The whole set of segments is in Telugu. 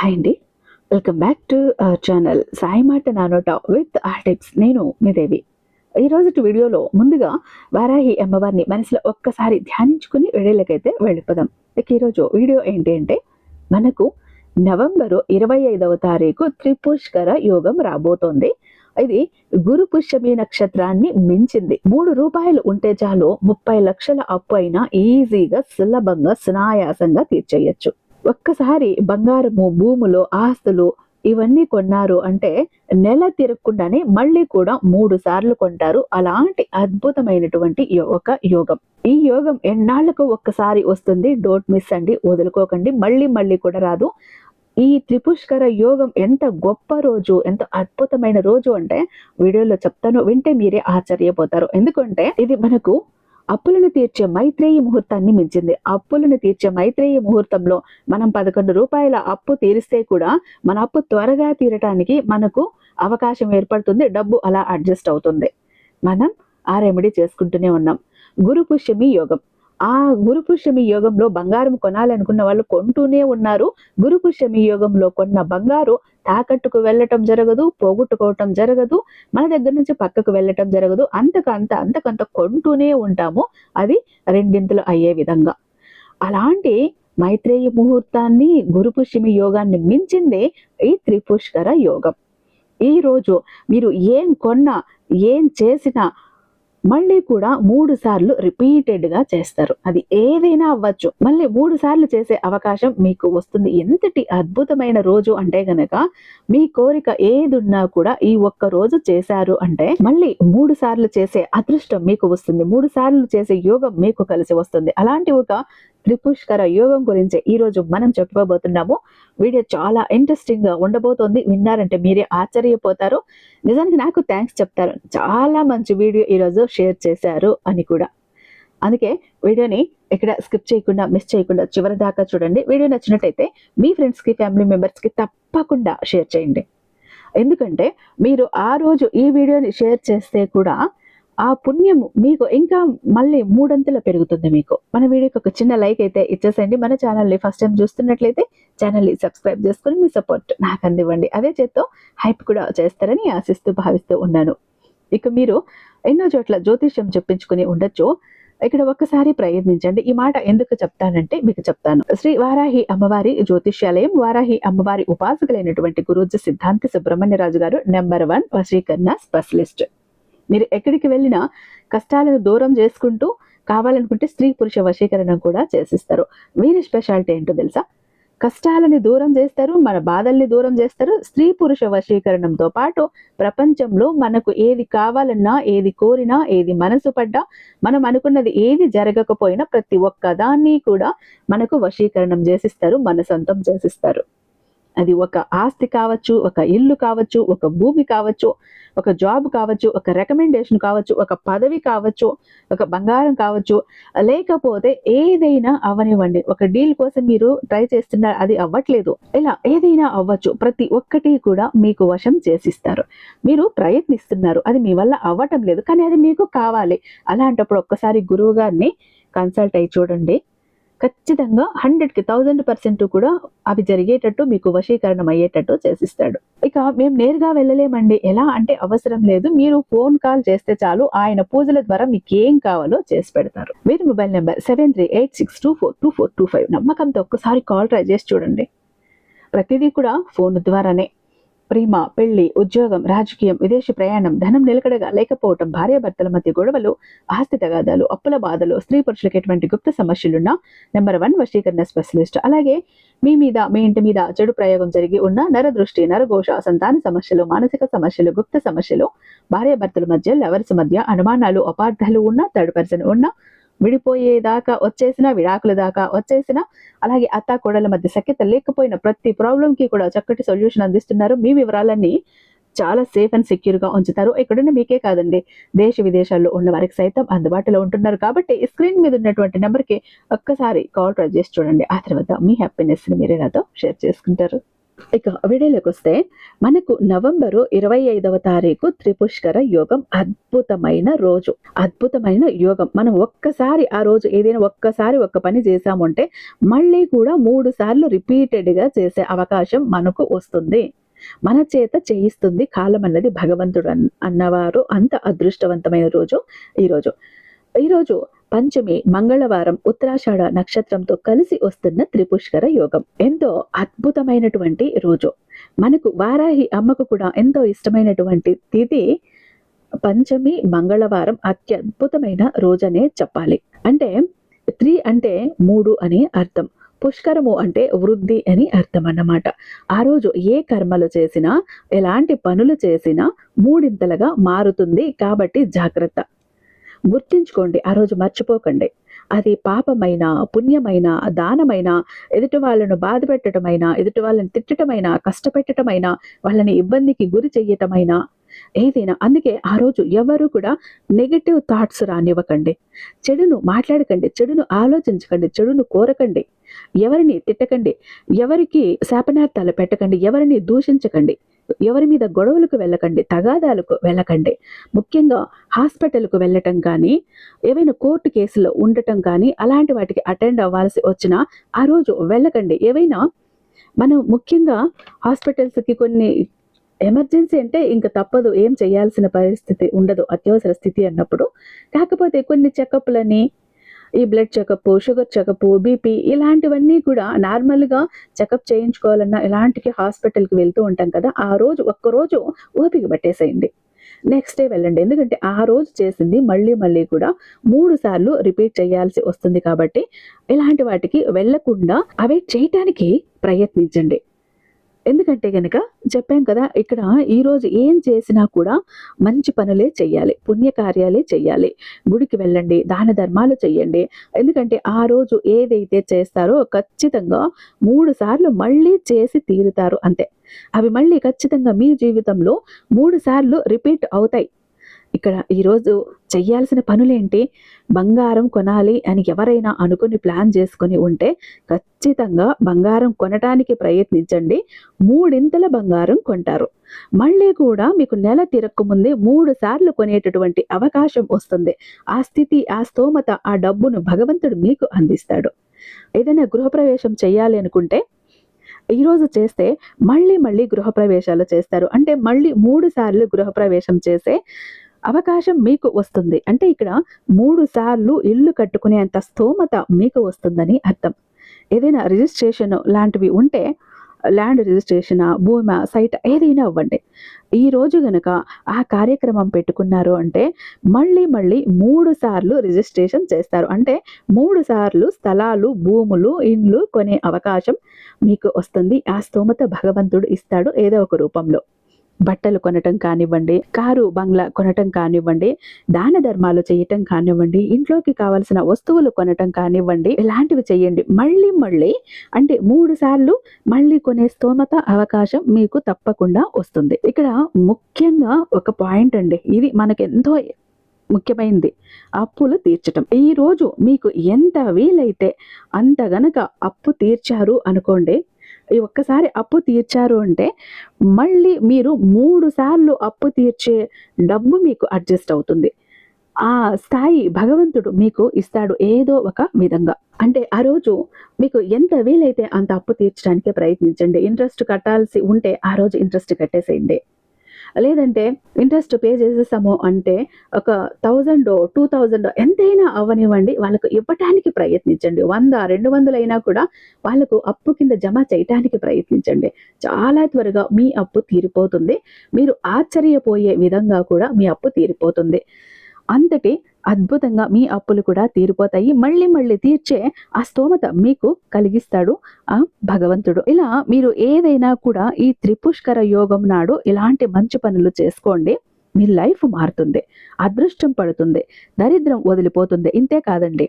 హాయ్ అండి. Welcome back to our channel Sai మాట నానోట విత్ ఆ టిప్స్. నేను మీ దేవి. ఈ రోజు వీడియోలో ముందుగా వారాహి అమ్మవారిని మనసులో ఒక్కసారి ధ్యానించుకుని వీడియోలకైతే వెళ్ళిపోదాం. ఇక ఈరోజు వీడియో ఏంటి అంటే మనకు నవంబరు ఇరవై ఐదవ తారీఖు త్రిపుష్కర యోగం రాబోతోంది. ఇది గురు పుష్యమి నక్షత్రాన్ని మించింది. మూడు రూపాయలు ఉంటే చాలు ముప్పై లక్షల అప్పు అయినా ఈజీగా సులభంగా సునాయాసంగా తీర్చేయచ్చు. ఒక్కసారి బంగారము భూములు ఆస్తులు ఇవన్నీ కొన్నారు అంటే నెల తిరగకుండానే మళ్ళీ కూడా మూడు సార్లు కొంటారు. అలాంటి అద్భుతమైనటువంటి ఒక యోగం. ఈ యోగం ఎన్నాళ్ళకు ఒక్కసారి వస్తుంది. డోంట్ మిస్ అండి. వదులుకోకండి. మళ్ళీ మళ్ళీ కూడా రాదు. ఈ త్రిపుష్కర యోగం ఎంత గొప్ప రోజు ఎంత అద్భుతమైన రోజు అంటే వీడియోలో చెప్తాను. వింటే మీరే ఆశ్చర్యపోతారు. ఎందుకంటే ఇది మనకు అప్పులను తీర్చే మైత్రేయి ముహూర్తాన్ని మించింది. అప్పులను తీర్చే మైత్రేయి ముహూర్తంలో మనం పదకొండు రూపాయల అప్పు తీరిస్తే కూడా మన అప్పు త్వరగా తీరటానికి మనకు అవకాశం ఏర్పడుతుంది. డబ్బు అలా అడ్జస్ట్ అవుతుంది. మనం ఆ రెమెడీ చేసుకుంటూనే ఉన్నాం. గురు పుష్యమి యోగం. ఆ గురు పుష్యమి యోగంలో బంగారం కొనాలనుకున్న వాళ్ళు కొంటూనే ఉన్నారు. గురు పుష్యమి యోగంలో కొన్న బంగారు తాకట్టుకు వెళ్ళటం జరగదు పోగొట్టుకోవటం జరగదు మన దగ్గర నుంచి పక్కకు వెళ్ళటం జరగదు. అంతకంత అంతకంత కొంటూనే ఉంటాము. అది రెండింతలు అయ్యే విధంగా. అలాంటి మైత్రేయ ముహూర్తాన్ని గురుపుష్యమి యోగాన్ని మించిందే ఈ త్రిపుష్కర యోగం. ఈరోజు మీరు ఏం కొన్నా ఏం చేసినా మళ్ళీ కూడా మూడు సార్లు రిపీటెడ్గా చేస్తారు. అది ఏదైనా అవ్వచ్చు. మళ్ళీ మూడు సార్లు చేసే అవకాశం మీకు వస్తుంది. ఎంతటి అద్భుతమైన రోజు అంటే గనక మీ కోరిక ఏదున్నా కూడా ఈ ఒక్క రోజు చేశారు అంటే మళ్ళీ మూడు సార్లు చేసే అదృష్టం మీకు వస్తుంది. మూడు సార్లు చేసే యోగం మీకు కలిసి వస్తుంది. అలాంటి ఒక త్రిపుష్కర యోగం గురించి ఈ రోజు మనం చెప్పుకోబోతున్నాము వీడియో చాలా ఇంట్రెస్టింగ్గా ఉండబోతోంది. విన్నారంటే మీరే ఆశ్చర్యపోతారు. నిజానికి నాకు థ్యాంక్స్ చెప్తారు. చాలా మంచి వీడియో ఈరోజు షేర్ చేశారు అని కూడా. అందుకే వీడియోని ఇక్కడ స్కిప్ చేయకుండా మిస్ చేయకుండా చివరి దాకా చూడండి. వీడియో నచ్చినట్టయితే మీ ఫ్రెండ్స్కి ఫ్యామిలీ మెంబర్స్కి తప్పకుండా షేర్ చేయండి. ఎందుకంటే మీరు ఆ రోజు ఈ వీడియోని షేర్ చేస్తే కూడా ఆ పుణ్యము మీకు ఇంకా మళ్ళీ మూడంతలు పెరుగుతుంది మీకు. మన వీడియోకి ఒక చిన్న లైక్ అయితే ఇచ్చేసేయండి. మన ఛానల్ని ఫస్ట్ టైం చూస్తున్నట్లయితే ఛానల్ని సబ్స్క్రైబ్ చేసుకుని మీ సపోర్ట్ నాకు అందివ్వండి. అదే చేత్తో హైప్ కూడా చేస్తారని ఆశిస్తూ భావిస్తూ ఉన్నాను. ఇక మీరు ఎన్నో చోట్ల జ్యోతిష్యం చెప్పించుకుని ఉండొచ్చు. ఇక్కడ ఒక్కసారి ప్రయత్నించండి. ఈ మాట ఎందుకు చెప్తానంటే మీకు చెప్తాను. శ్రీ వారాహి అమ్మవారి జ్యోతిష్యాలయం వారాహి అమ్మవారి ఉపాసకులైనటువంటి గురూజీ సిద్ధాంతి సుబ్రహ్మణ్యరాజు గారు నెంబర్ వన్ వశీకరణ స్పెషలిస్ట్. మీరు ఎక్కడికి వెళ్ళినా కష్టాలను దూరం చేసుకుంటూ కావాలనుకుంటే స్త్రీ పురుష వశీకరణ కూడా చేసిస్తారు. వీరి స్పెషాలిటీ ఏంటో తెలుసా? కష్టాలని దూరం చేస్తారు మన బాధల్ని దూరం చేస్తారు. స్త్రీ పురుష వశీకరణంతో పాటు ప్రపంచంలో మనకు ఏది కావాలన్నా ఏది కోరినా ఏది మనసు పడ్డా మనం అనుకున్నది ఏది జరగకపోయినా ప్రతి ఒక్క దాన్ని కూడా మనకు వశీకరణం చేసిస్తారు మన సొంతం చేసిస్తారు. అది ఒక ఆస్తి కావచ్చు ఒక ఇల్లు కావచ్చు ఒక భూమి కావచ్చు ఒక జాబ్ కావచ్చు ఒక రికమెండేషన్ కావచ్చు ఒక పదవి కావచ్చు ఒక బంగారం కావచ్చు. లేకపోతే ఏదైనా అవనివ్వండి. ఒక డీల్ కోసం మీరు ట్రై చేస్తున్నారు అది అవ్వట్లేదు. ఇలా ఏదైనా అవ్వచ్చు. ప్రతి ఒక్కటి కూడా మీకు వశం చేసిస్తారు. మీరు ప్రయత్నిస్తున్నారు. అది మీ వల్ల అవ్వటం లేదు. కానీ అది మీకు కావాలి. అలాంటప్పుడు ఒక్కసారి గురువు గారిని కన్సల్ట్ అయ్యి చూడండి. ఖచ్చితంగా హండ్రెడ్కి థౌజండ్ పర్సెంట్ కూడా అవి జరిగేటట్టు మీకు వశీకరణం అయ్యేటట్టు చేసిస్తాడు. ఇక మేము నేరుగా వెళ్ళలేమండి. ఎలా అంటే అవసరం లేదు. మీరు ఫోన్ కాల్ చేస్తే చాలు. ఆయన పూజల ద్వారా మీకు ఏం కావాలో చేసి పెడతారు. మీరు mobile number seven three eight six two four two four two five నమ్మకంతో ఒక్కసారి కాల్ ట్రై చేసి చూడండి. ప్రతిదీ కూడా ఫోన్ ద్వారానే. ప్రేమ పెళ్ళి ఉద్యోగం రాజకీయం విదేశీ ప్రయాణం ధనం నిలకడగా లేకపోవటం భార్యాభర్తల మధ్య గొడవలు ఆస్తి తగాదాలు అప్పుల బాధలు స్త్రీ పురుషులకు ఎటువంటి గుప్త సమస్యలున్నా నెంబర్ వన్ వశీకరణ స్పెషలిస్ట్. అలాగే మీ మీద మీ ఇంటి మీద చెడు ప్రయోగం జరిగి ఉన్న నరదృష్టి నరఘోష సంతాన సమస్యలు మానసిక సమస్యలు గుప్త సమస్యలు భార్యాభర్తల మధ్య లవర్స్ మధ్య అనుమానాలు అపార్థాలు ఉన్న థర్డ్ పర్సన్ ఉన్న విడిపోయేదాకా వచ్చేసిన విడాకుల దాకా వచ్చేసిన అలాగే అత్త కోడల మధ్య సఖ్యత లేకపోయిన ప్రతి ప్రాబ్లం కి కూడా చక్కటి సొల్యూషన్ అందిస్తున్నారు. మీ వివరాలన్నీ చాలా సేఫ్ అండ్ సెక్యూర్గా ఉంచుతారు. ఇక్కడున్న మీకే కాదండి. దేశ విదేశాల్లో ఉన్న వారికి సైతం అందుబాటులో ఉంటున్నారు. కాబట్టి స్క్రీన్ మీద ఉన్నటువంటి నెంబర్కి ఒక్కసారి కాల్ ట్రై చేసి చూడండి. ఆ తర్వాత మీ హ్యాపీనెస్ని మీరే నాతో షేర్ చేసుకుంటారు. ఇక వీడియోలోకి వస్తే మనకు నవంబరు ఇరవై ఐదవ తారీఖు త్రిపుష్కర యోగం అద్భుతమైన రోజు. అద్భుతమైన యోగం. మనం ఒక్కసారి ఆ రోజు ఏదైనా ఒక్కసారి ఒక్క పని చేశామంటే మళ్ళీ కూడా మూడు సార్లు రిపీటెడ్గా చేసే అవకాశం మనకు వస్తుంది. మన చేత చేయిస్తుంది కాలం అన్నది భగవంతుడు అన్నవారు అంత అదృష్టవంతమైన రోజు ఈరోజు ఈరోజు పంచమి మంగళవారం ఉత్తరాషాఢ నక్షత్రంతో కలిసి వస్తున్న త్రిపుష్కర యోగం. ఎంతో అద్భుతమైనటువంటి రోజు. మనకు వారాహి అమ్మకు కూడా ఎంతో ఇష్టమైనటువంటి తిథి పంచమి మంగళవారం అత్యద్భుతమైన రోజనే చెప్పాలి. అంటే త్రీ అంటే మూడు అని అర్థం. పుష్కరము అంటే వృద్ధి అని అర్థం అన్నమాట. ఆ రోజు ఏ కర్మలు చేసినా ఎలాంటి పనులు చేసినా మూడింతలుగా మారుతుంది కాబట్టి జాగ్రత్త. గుర్తించుకోండి ఆ రోజు మర్చిపోకండి. అది పాపమైన పుణ్యమైన దానమైన ఎదుటి వాళ్ళను బాధ పెట్టడమైనా ఎదుటి వాళ్ళని తిట్టడమైనా కష్టపెట్టడమైనా వాళ్ళని ఇబ్బందికి గురి చెయ్యటమైనా ఏదైనా. అందుకే ఆ రోజు ఎవరు కూడా నెగటివ్ థాట్స్ రానివ్వకండి. చెడును మాట్లాడకండి చెడును ఆలోచించకండి చెడును కోరకండి. ఎవరిని తిట్టకండి ఎవరికి శాపనార్థాలు పెట్టకండి ఎవరిని దూషించకండి. ఎవరి మీద గొడవలకు వెళ్ళకండి తగాదాలకు వెళ్ళకండి. ముఖ్యంగా హాస్పిటల్కు వెళ్ళటం కానీ ఏవైనా కోర్టు కేసులో ఉండటం కానీ అలాంటి వాటికి అటెండ్ అవ్వాల్సి వచ్చినా ఆ రోజు వెళ్ళకండి. ఏవైనా మనం ముఖ్యంగా హాస్పిటల్స్కి కొన్ని ఎమర్జెన్సీ అంటే ఇంకా తప్పదు ఏం చేయాల్సిన పరిస్థితి ఉండదు అత్యవసర స్థితి అన్నప్పుడు. కాకపోతే కొన్ని చెకప్లని ఈ blood checkup sugar checkup BP ఇలాంటివన్నీ కూడా నార్మల్గా చెకప్ చేయించుకోవాలన్నా ఇలాంటికి హాస్పిటల్కి వెళ్తూ ఉంటాం కదా ఆ రోజు ఒక్కరోజు ఓపిక పట్టేసేయండి. నెక్స్ట్ డే వెళ్ళండి. ఎందుకంటే ఆ రోజు చేసింది మళ్ళీ మళ్ళీ కూడా మూడు సార్లు రిపీట్ చేయాల్సి వస్తుంది కాబట్టి ఇలాంటి వాటికి వెళ్ళకుండా అవే చేయటానికి ప్రయత్నించండి. ఎందుకంటే కనుక చెప్పాం కదా ఇక్కడ ఈరోజు ఏం చేసినా కూడా మంచి పనులే చెయ్యాలి పుణ్యకార్యాలే చెయ్యాలి. గుడికి వెళ్ళండి దాన ధర్మాలు చెయ్యండి. ఎందుకంటే ఆ రోజు ఏదైతే చేస్తారో ఖచ్చితంగా మూడు సార్లు మళ్ళీ చేసి తీరుతారు అంతే. అవి మళ్ళీ ఖచ్చితంగా మీ జీవితంలో మూడు సార్లు రిపీట్ అవుతాయి. ఇక్కడ ఈరోజు చెయ్యాల్సిన పనులేంటి? బంగారం కొనాలి అని ఎవరైనా అనుకుని ప్లాన్ చేసుకుని ఉంటే ఖచ్చితంగా బంగారం కొనటానికి ప్రయత్నించండి. మూడింతల బంగారం కొంటారు. మళ్ళీ కూడా మీకు నెల తిరక్కముందే మూడు సార్లు కొనేటటువంటి అవకాశం వస్తుంది. ఆ స్థితి ఆ స్తోమత ఆ డబ్బును భగవంతుడు మీకు అందిస్తాడు. ఏదైనా గృహప్రవేశం చేయాలి అనుకుంటే ఈరోజు చేస్తే మళ్ళీ మళ్ళీ గృహప్రవేశాలు చేస్తారు. అంటే మళ్ళీ మూడు సార్లు గృహప్రవేశం చేసే అవకాశం మీకు వస్తుంది. అంటే ఇక్కడ మూడు సార్లు ఇల్లు కట్టుకునేంత స్తోమత మీకు వస్తుందని అర్థం. ఏదైనా రిజిస్ట్రేషన్ లాంటివి ఉంటే ల్యాండ్ రిజిస్ట్రేషన్ భూమి సైట్ ఏదైనా అవ్వండి. ఈ రోజు గనక ఆ కార్యక్రమం పెట్టుకున్నారు అంటే మళ్ళీ మళ్ళీ మూడు సార్లు రిజిస్ట్రేషన్ చేస్తారు. అంటే మూడు సార్లు స్థలాలు భూములు ఇండ్లు కొనే అవకాశం మీకు వస్తుంది. ఆ స్తోమత భగవంతుడు ఇస్తాడు ఏదో ఒక రూపంలో. బట్టలు కొనటం కానివ్వండి కారు బంగ్లా కొనటం కానివ్వండి దాన ధర్మాలు చేయటం కానివ్వండి ఇంట్లోకి కావాల్సిన వస్తువులు కొనటం కానివ్వండి ఇలాంటివి చేయండి. మళ్ళీ మళ్ళీ అంటే మూడు సార్లు మళ్ళీ కొనే స్తోమత అవకాశం మీకు తప్పకుండా వస్తుంది. ఇక్కడ ముఖ్యంగా ఒక పాయింట్ అండి. ఇది మనకు ఎంతో ముఖ్యమైనది అప్పులు తీర్చటం. ఈరోజు మీకు ఎంత వీలైతే అంత గనక అప్పు తీర్చారు అనుకోండి ఒక్కసారి అప్పు తీర్చారు అంటే మళ్ళీ మీరు మూడు సార్లు అప్పు తీర్చే డబ్బు మీకు అడ్జస్ట్ అవుతుంది. ఆ స్థాయి భగవంతుడు మీకు ఇస్తాడు ఏదో ఒక విధంగా. అంటే ఆ రోజు మీకు ఎంత వీలైతే అంత అప్పు తీర్చడానికి ప్రయత్నించండి. ఇంట్రెస్ట్ కట్టాల్సి ఉంటే ఆ రోజు ఇంట్రెస్ట్ కట్టేసేయండి. లేదంటే ఇంట్రెస్ట్ పే చేసేసాము అంటే ఒక థౌజండ్ టూ థౌజండ్ ఎంతైనా అవ్వనివ్వండి వాళ్ళకు ఇవ్వటానికి ప్రయత్నించండి. వంద రెండు వందలైనా కూడా వాళ్ళకు అప్పు కింద జమ చేయటానికి ప్రయత్నించండి. చాలా త్వరగా మీ అప్పు తీరిపోతుంది. మీరు ఆశ్చర్యపోయే విధంగా కూడా మీ అప్పు తీరిపోతుంది. అంతటి అద్భుతంగా మీ అప్పులు కూడా తీరిపోతాయి. మళ్ళీ మళ్ళీ తీర్చే ఆ స్తోమత మీకు కలిగిస్తాడు ఆ భగవంతుడు. ఇలా మీరు ఏదైనా కూడా ఈ త్రిపుష్కర యోగం నాడు ఇలాంటి మంచి పనులు చేసుకోండి. మీ లైఫ్ మారుతుంది. అదృష్టం పడుతుంది. దరిద్రం వదిలిపోతుంది. ఇంతే కాదండి.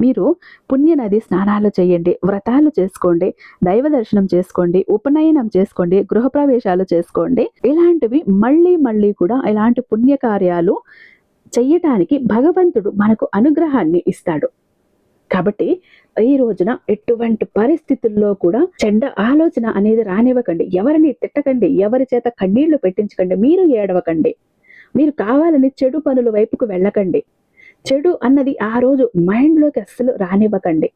మీరు పుణ్యనది స్నానాలు చేయండి. వ్రతాలు చేసుకోండి. దైవ దర్శనం చేసుకోండి. ఉపనయనం చేసుకోండి. గృహప్రవేశాలు చేసుకోండి. ఇలాంటివి మళ్ళీ మళ్ళీ కూడా ఇలాంటి పుణ్యకార్యాలు చెయ్యటానికి భగవంతుడు మనకు అనుగ్రహాన్ని ఇస్తాడు. కాబట్టి ఈ రోజున ఎటువంటి పరిస్థితుల్లో కూడా చెడ్డ ఆలోచన అనేది రానివ్వకండి. ఎవరిని తిట్టకండి ఎవరి చేత కన్నీళ్ళు పెట్టించకండి మీరు ఏడవకండి. మీరు కావాలని చెడు పనుల వైపుకు వెళ్ళకండి. చెడు అన్నది ఆ రోజు మైండ్లోకి అస్సలు రానివ్వకండి.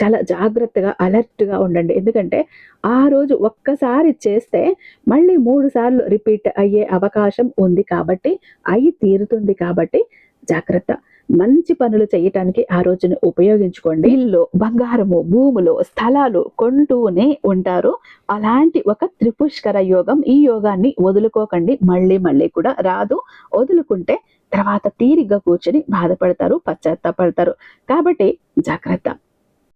చాలా జాగ్రత్తగా అలర్ట్గా ఉండండి. ఎందుకంటే ఆ రోజు ఒక్కసారి చేస్తే మళ్ళీ మూడు సార్లు రిపీట్ అయ్యే అవకాశం ఉంది కాబట్టి అయి తీరుతుంది కాబట్టి జాగ్రత్త. మంచి పనులు చేయటానికి ఆ రోజును ఉపయోగించుకోండి. ఇల్లు బంగారము భూములు స్థలాలు కొంటూనే ఉంటారు. అలాంటి ఒక త్రిపుష్కర యోగం ఈ యోగాన్ని వదులుకోకండి. మళ్ళీ మళ్ళీ కూడా రాదు. వదులుకుంటే తర్వాత తీరిగ్గా కూర్చొని బాధపడతారు పశ్చాత్తాపడతారు. కాబట్టి జాగ్రత్త.